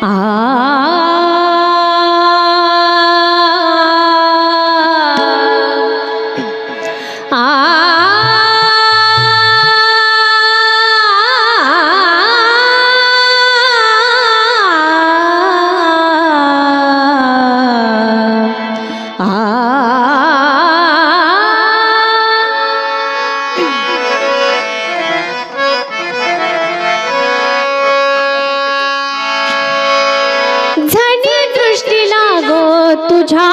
啊。तुझ्या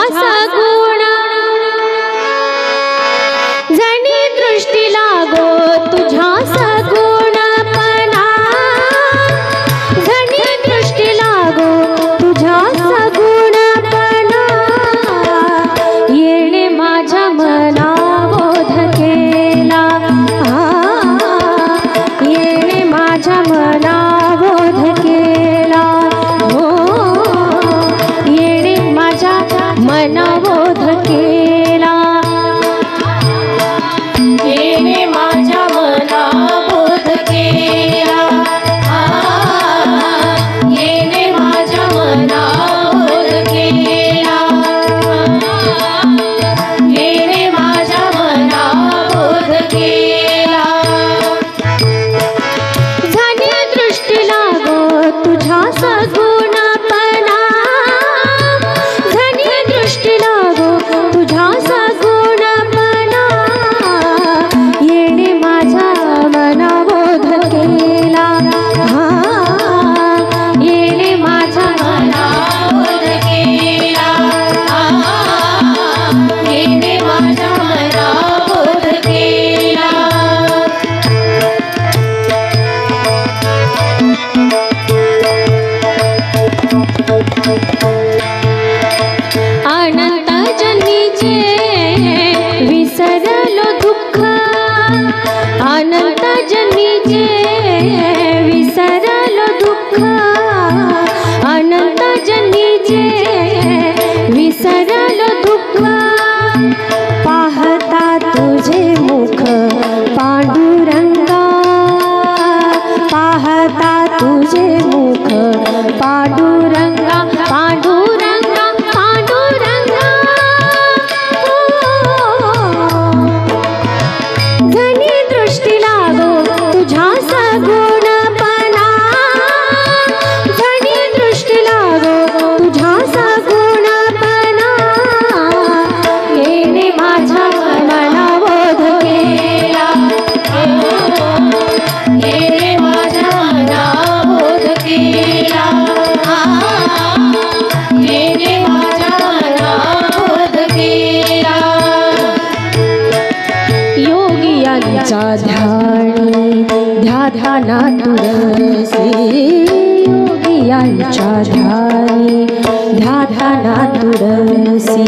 दुरवसी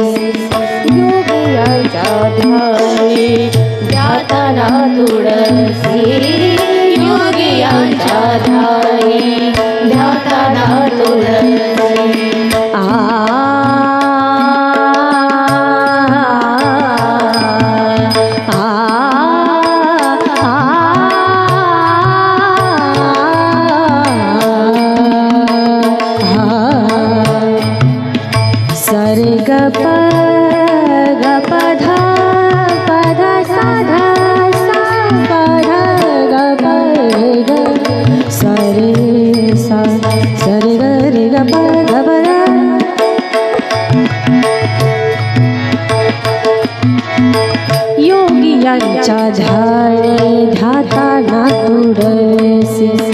योगियांच्या धामी जाताना तुळसी योगियांच्या धामी जाताना तुळसी चा झाड़े धाता ना तू रसी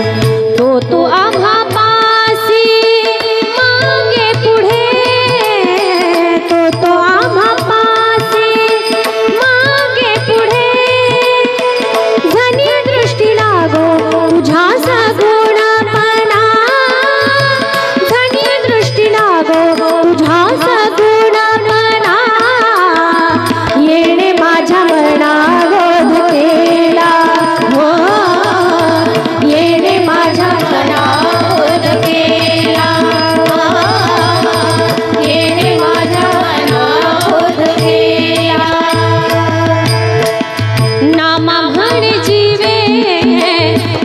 Thank you.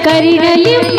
करिरलिव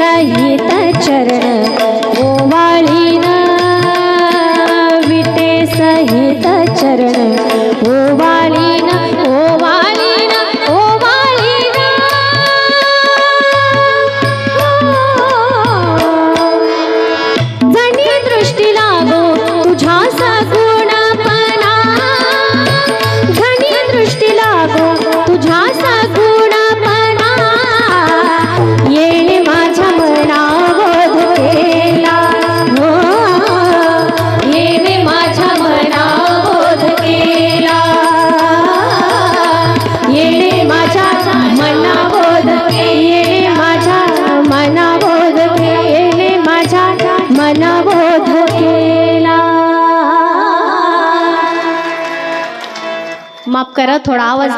गायता चरण माझ्या मना बोध केले माझ्या मना बोध माफ करा थोडा आवाज